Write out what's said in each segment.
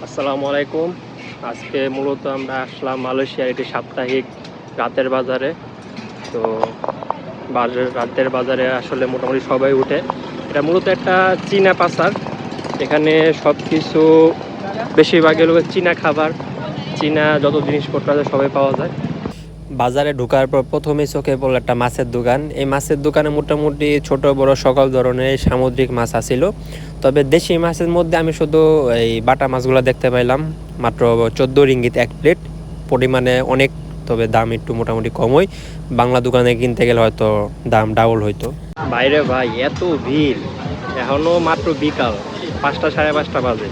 আসসালামু আলাইকুম। আজকে মূলত আমরা আসলাম মালয়েশিয়ার একটি সাপ্তাহিক রাতের বাজারে। তো রাতের বাজারে আসলে মোটামুটি সবাই উঠে। এটা মূলত একটা চীনা পাসার এখানে সব কিছু বেশিরভাগের চীনা খাবার। চীনা যত জিনিসপত্র আছে সবাই পাওয়া যায়। বাজারে ঢোকার পর প্রথমে চোখে পড়ল একটা মাছের দোকান। এই মাছের দোকানে মোটামুটি ছোট, বড় সকল ধরনের সামুদ্রিক মাছ আছিল। তবে দেশি মাছের মধ্যে আমি শুধু এই বাটা মাছগুলো দেখতে পাইলাম। মাত্র চোদ্দ রিঙ্গিত এক প্লেট। পরিমাণে অনেক, তবে দাম একটু মোটামুটি কমই। বাংলা দোকানে কিনতে গেলে হয়তো দাম ডাবল হইতো। বাইরে ভাই, এত ভিড়। এখনও মাত্র বিকাল, পাঁচটা সাড়ে পাঁচটা বাজে।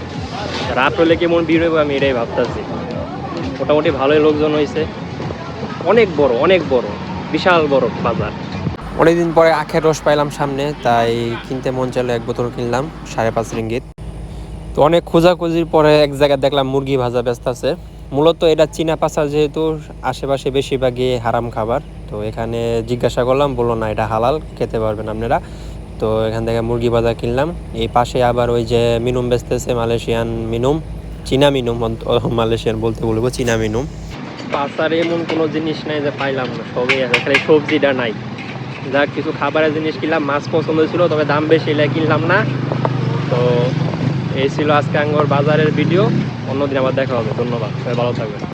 রাত হলে কেমন ভিড় হবে আমি এটাই ভাবতেছি। মোটামুটি ভালোই লোকজন হয়েছে অনেক বড় অনেক বড়, বিশাল বড় বাজার। অনেকদিন পরে আখের রস পাইলাম সামনে, তাই কিনতে মন চাইলো এক বোতল কিনলাম, সাড়ে পাঁচ রিঙ্গিত। তো অনেক খোঁজাখুঁজির পরে এক জায়গায় দেখলাম মুরগি ভাজা ব্যস্ত আছে। মূলত এটা চীনা পাচার যেহেতু, আশেপাশে বেশিরভাগই হারাম খাবার। তো এখানে জিজ্ঞাসা করলাম, বলল, না, এটা হালাল, খেতে পারবেন আপনারা। তো এখান থেকে মুরগি ভাজা কিনলাম। এই পাশে আবার ওই যে মিনুম বেচতেছে, মালয়েশিয়ান মিনুম, চীনা মিনুম মালয়েশিয়ান বলতে বলব, চীনা মিনুম। পাচার এমন কোনো জিনিস নাই যে পাইলাম না, সবই আছে। খালি সবজিটা নাই। যা কিছু খাবারের জিনিস কিনলাম, মাছ পছন্দ ছিল, তবে দাম বেশি, এলে কিনলাম না। তো এই ছিল আজকে আঙ্গর বাজারের ভিডিও। অন্যদিন আবার দেখা হবে। ধন্যবাদ। ভালো থাকবেন।